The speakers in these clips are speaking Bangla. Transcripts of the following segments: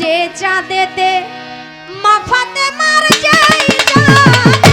যে চাঁদেতে মাফাতে মার যাই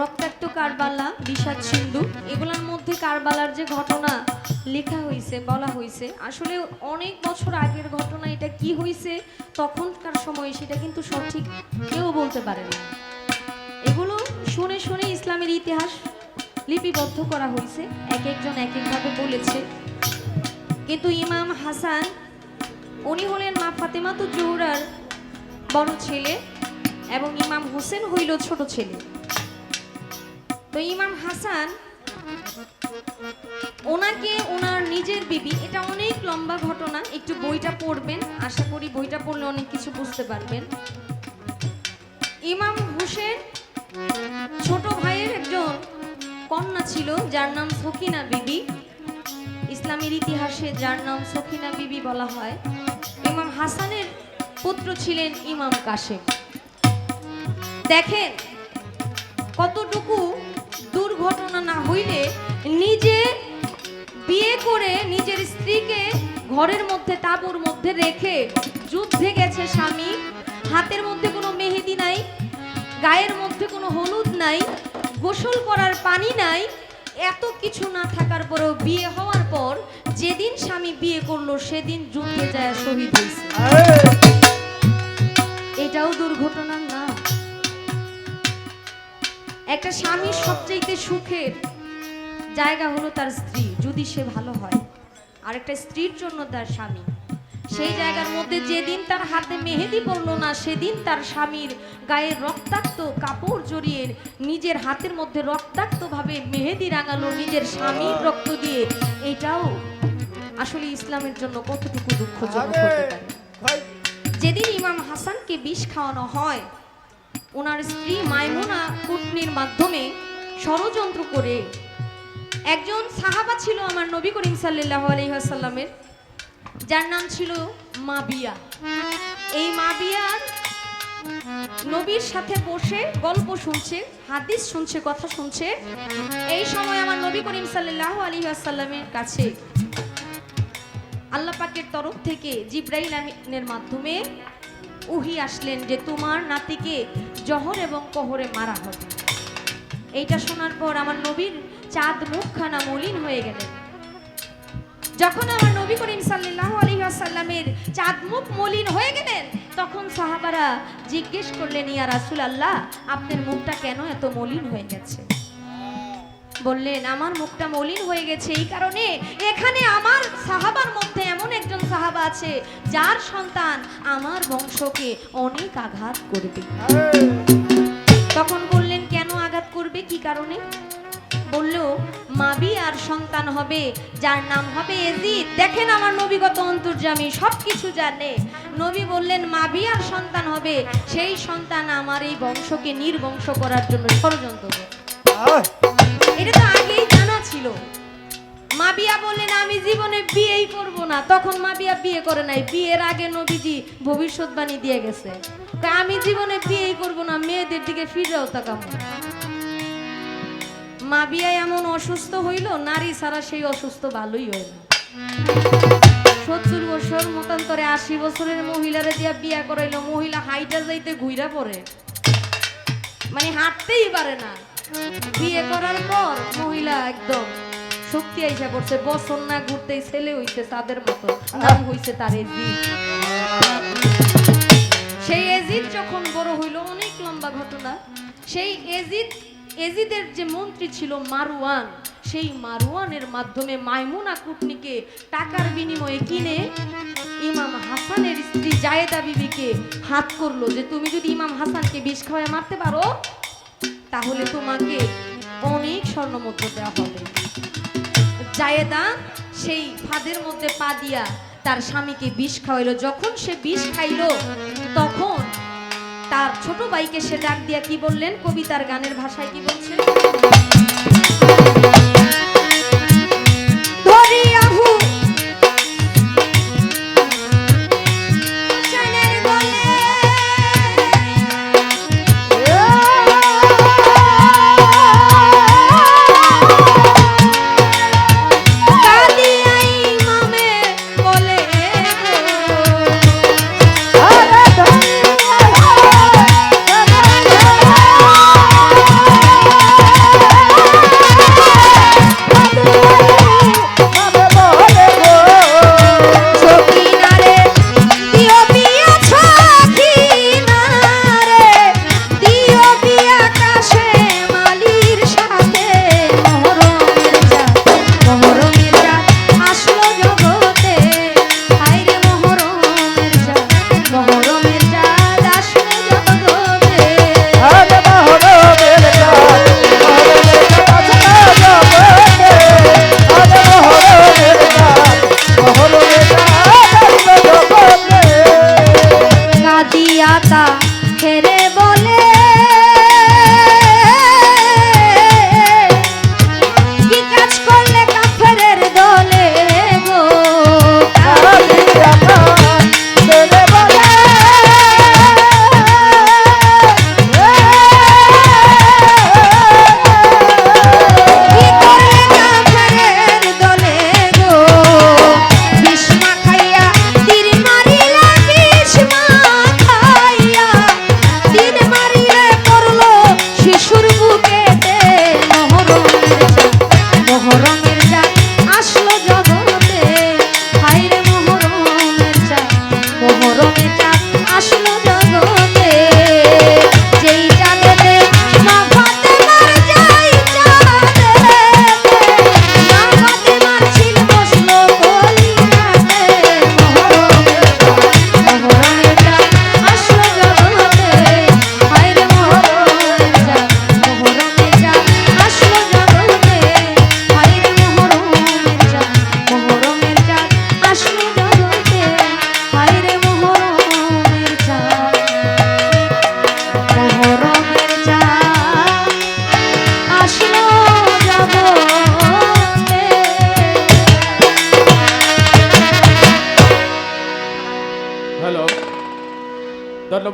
রক্তাক্ত কারবালা, বিষাদ সিন্ধু, এগুলোর মধ্যে কারবালার যে ঘটনা লেখা হয়েছে বলা হয়েছে আসলে অনেক বছর আগের ঘটনা, এটা কি হয়েছে তখনকার সময় সেটা কিন্তু সঠিক কেউ বলতে পারে না। এগুলো শুনে শুনে ইসলামের ইতিহাস লিপিবদ্ধ করা হয়েছে এক একজন এক একভাবে বলেছে। কিন্তু ইমাম হাসান, উনি হলেন মা ফাতেমাতু জোহরার বড় ছেলে এবং ইমাম হোসেন হইল ছোট ছেলে। তো ইমাম হাসান, ওনাকে ওনার নিজের বিবি, এটা অনেক লম্বা ঘটনা, একটু বইটা পড়বেন, আশা করি বইটা পড়লে অনেক কিছু বুঝতে পারবেন। ইমাম হোসেন ছোট ভাইয়ের একজন কন্যা ছিল, যার নাম সখিনা বিবি। ইসলামের ইতিহাসে যার নাম সখিনা বিবি বলা হয়। ইমাম হাসানের পুত্র ছিলেন ইমাম কাশেম। দেখেন কতটুকু দুর্ঘটনা না হইলে নিজে বিয়ে করে নিজের স্ত্রীকে ঘরের মধ্যে তাঁবুর মধ্যে রেখে যুদ্ধে গেছে স্বামী। হাতের মধ্যে কোনো মেহেদি নাই গায়ের মধ্যে কোনো হলুদ নাই গোসল করার পানি নাই এত কিছু না থাকার পরেও বিয়ে হওয়ার পর যেদিন স্বামী বিয়ে করল সেদিন যুদ্ধে যায় শহীদ হয়েছে। এটাও দুর্ঘটনা একটা স্বামীর সবচাইতে সুখের জায়গা হলো তার স্ত্রী যদি সে ভালো হয়। আর একটা স্ত্রীর জন্য তার স্বামী। সেই জায়গার মধ্যে যেদিন তার হাতে মেহেদি পড়ল না সেদিন তার স্বামীর গায়ে রক্তাক্ত কাপড় জড়িয়ে নিজের হাতের মধ্যে রক্তাক্তভাবে মেহেদি রাঙালো নিজের স্বামীর রক্ত দিয়ে। এটাও আসলে ইসলামের জন্য কতটুকু দুঃখজনক হতে পারে। যেদিন ইমাম হাসানকে বিষ খাওয়ানো হয় ওনার স্ত্রী মাইমুনা কুটনির মাধ্যমে ষড়যন্ত্র করে একজন সাহাবা ছিল আমার নবী করিম সাল্লাহ আলহিহাসাল্লামের যার নাম ছিল মাবিয়া। এই মাবিয়ার নবীর সাথে বসে গল্প শুনছে, হাদিস শুনছে, কথা শুনছে। এই সময় আমার নবী করিম সাল্লাহ আলী আসাল্লামের কাছে আল্লাহ পাকের তরফ থেকে জিব্রাইল আমিনের মাধ্যমে উহি আসলেন যে তোমার নাতিকে জহর এবং কহরে মারা হবে। এইটা শোনার পর আমার নবীর চাঁদ মুখখানা মলিন হয়ে গেলেন যখন আমার নবী করিম সাল্লাহ আলী আসাল্লামের চাঁদ মুখ মলিন হয়ে গেলেন, তখন সাহাবারা জিজ্ঞেস করলেন, ইয়া রাসুল আল্লাহ আপনার মুখটা কেন এত মলিন হয়ে গেছে? বললেন, আমার মুখটা মলিন হয়ে গেছে এই কারণে, এখানে আমার সাহাবার মধ্যে এমন আছে যার সন্তান আমার বংশকে অনেক আঘাত করবে। তখন বললেন কেন আঘাত করবে? কি কারণে? বলল মাবি আর সন্তান হবে যার নাম হবে এজিদ। দেখেন আমার নবীগত অন্তর্জামী সব কিছু জানে। নবী বললেন মাবি আর সন্তান হবে সেই সন্তান আমার এই বংশকে নির্বংশ করার জন্য ষড়যন্ত্র। এটা তো ছিল মাবিয়া বললেন, আমি জীবনে বিয়েই করব না। তখন মাবিয়া বিয়ে করে নাই। বিয়ের আগে নবীজি ভবিষ্যৎবাণী দিয়ে গেছে। তা আমি জীবনে বিয়েই করব না, মেয়েদের দিকে ফিরেও তাকাবো না। মাবিয়া এমন অসুস্থ হইল, নারী ছাড়া সেই অসুস্থ ভালোই হইল সত্তর বছর মতান্তরে আশি বছরের মহিলারে দিয়া বিয়া করাইলো, মহিলা হাইটা যাইতে ঘুইরা পড়ে। মানে হাঁটতেই পারে না। বিয়ে করার পর মহিলা একদম শক্তি আইসা করছে বছর না ঘুরতেই ছেলে হইছে তাদের মতো নাম হইছে তার এজিদ সেই এজিদ যখন বড় হইল অনেক লম্বা ঘটনা। সেই এজিদ এজিদের যে মন্ত্রী ছিল মারুয়ান সেই মারুয়ানের মাধ্যমে মাইমুনা কুটনিকে টাকার বিনিময়ে কিনে ইমাম হাসানের স্ত্রী জায়েদা বিবিকে হাত করল যে তুমি যদি ইমাম হাসানকে বিষ খাওয়ায় মারতে পারো তাহলে তোমাকে অনেক স্বর্ণমুদ্র দেওয়া হবে। জায়েদা সেই ফাঁদের মধ্যে পা দিয়া তার স্বামীকে বিষ খাওয়াইল। যখন সে বিষ খাইল, তখন তার ছোট ভাইকে সে ডাক দিয়া কি বললেন? কবিতার গানের ভাষায় কি বলছেন?